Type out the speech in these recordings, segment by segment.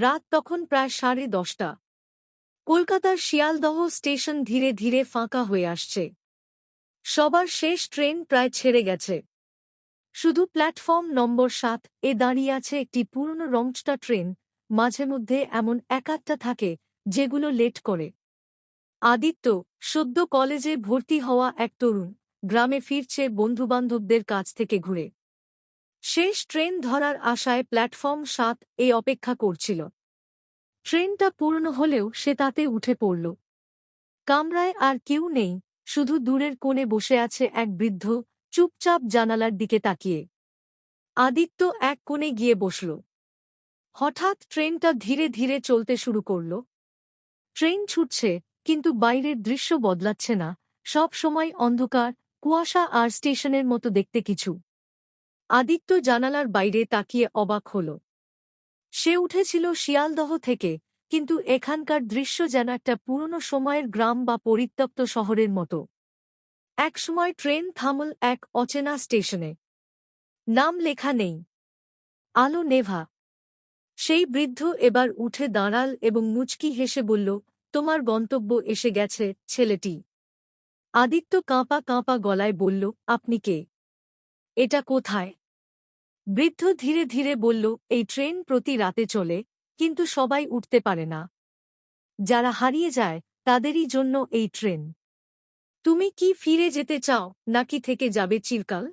রাত তখন প্রায় সাড়ে দশটা। কলকাতার শিয়ালদহ স্টেশন ধীরে ধীরে ফাঁকা হয়ে আসছে। সবার শেষ ট্রেন প্রায় ছেড়ে গেছে। শুধু প্ল্যাটফর্ম নম্বর সাত এ দাঁড়িয়ে আছে একটি পুরনো রংচটা ট্রেন, মাঝে মধ্যে এমন একাত্তা থাকে যেগুলো লেট করে। আদিত্য, সদ্য কলেজে ভর্তি হওয়া এক তরুণ, গ্রামে ফিরছে বন্ধুবান্ধবদের কাছ থেকে ঘুরে। শেষ ট্রেন ধরার আশায় প্ল্যাটফর্ম সাত এ অপেক্ষা করছিল। ট্রেনটা পূর্ণ হলেও সে তাতে উঠে পড়ল। কামরায় আর কেউ নেই, শুধু দূরের কোণে বসে আছে এক বৃদ্ধ, চুপচাপ জানালার দিকে তাকিয়ে। আদিত্য এক কোণে গিয়ে বসল। হঠাৎ ট্রেনটা ধীরে ধীরে চলতে শুরু করল। ট্রেন ছুটছে, কিন্তু বাইরের দৃশ্য বদলাচ্ছে না সব সময় অন্ধকার, কুয়াশা আর স্টেশনের মতো দেখতে কিছু। আদিত্য জানালার বাইরে তাকিয়ে অবাক হল। সে উঠেছিল শিয়ালদহ থেকে, কিন্তু এখানকার দৃশ্য যেন একটা পুরনো সময়ের গ্রাম বা পরিত্যক্ত শহরের মতো। একসময় ট্রেন থামল এক অচেনা স্টেশনে। নাম লেখা নেই। আলো নেভা। সেই বৃদ্ধ এবার উঠে দাঁড়াল এবং মুচকি হেসে বলল, তোমার গন্তব্য এসে গেছে, ছেলেটি। আদিত্য কাঁপা কাঁপা গলায় বলল, আপনি কে? এটা কোথায়? বৃদ্ধ ধীরে ধীরে বলল, এই ট্রেন প্রতি রাতে চলে, কিন্তু সবাই উঠতে পারে না। যারা হারিয়ে যায়, তাদেরই জন্য এই ট্রেন। তুমি কি ফিরে যেতে চাও, নাকি থেকে যাবে চিরকাল?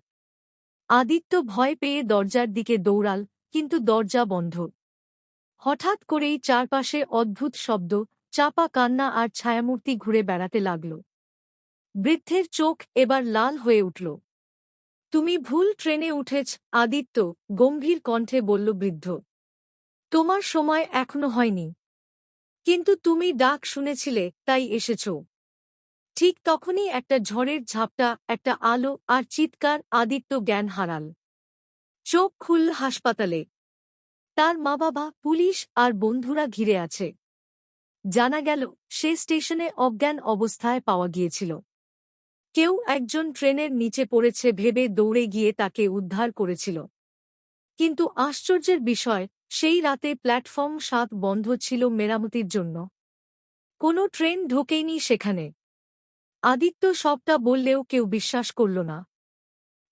আদিত্য ভয় পেয়ে দরজার দিকে দৌড়াল, কিন্তু দরজা বন্ধ। হঠাৎ করেই চারপাশে অদ্ভুত শব্দ, চাপা কান্না আর ছায়ামূর্তি ঘুরে বেড়াতে লাগল। বৃদ্ধের চোখ এবার লাল হয়ে উঠল। তুমি ভুল ট্রেনে উঠেছ, আদিত্য গম্ভীর কণ্ঠে বলল বৃদ্ধ। তোমার সময় এখনও হয়নি। কিন্তু তুমি ডাক শুনেছিলে, তাই এসেছ। ঠিক তখনই একটা ঝড়ের ঝাপটা, একটা আলো আর চিৎকার আদিত্য জ্ঞান হারাল। চোখ খুলল হাসপাতালে। তার মা বাবা পুলিশ আর বন্ধুরা ঘিরে আছে। জানা গেল, সে স্টেশনে অজ্ঞান অবস্থায় পাওয়া গিয়েছিল। কেউ একজন ট্রেনের নিচে পড়েছে ভেবে দৌড়ে গিয়ে তাকে উদ্ধার করেছিল। কিন্তু আশ্চর্যের বিষয়, সেই রাতে প্ল্যাটফর্ম সাত বন্ধ ছিল মেরামতির জন্য। কোনো ট্রেন ঢোকেইনি সেখানে। আদিত্য সবটা বললেও কেউ বিশ্বাস করল না।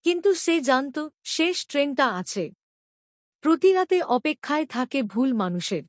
কিন্তু সে জানত, শেষ ট্রেনটা আছে। প্রতিরাতে অপেক্ষায় থাকে ভুল মানুষের।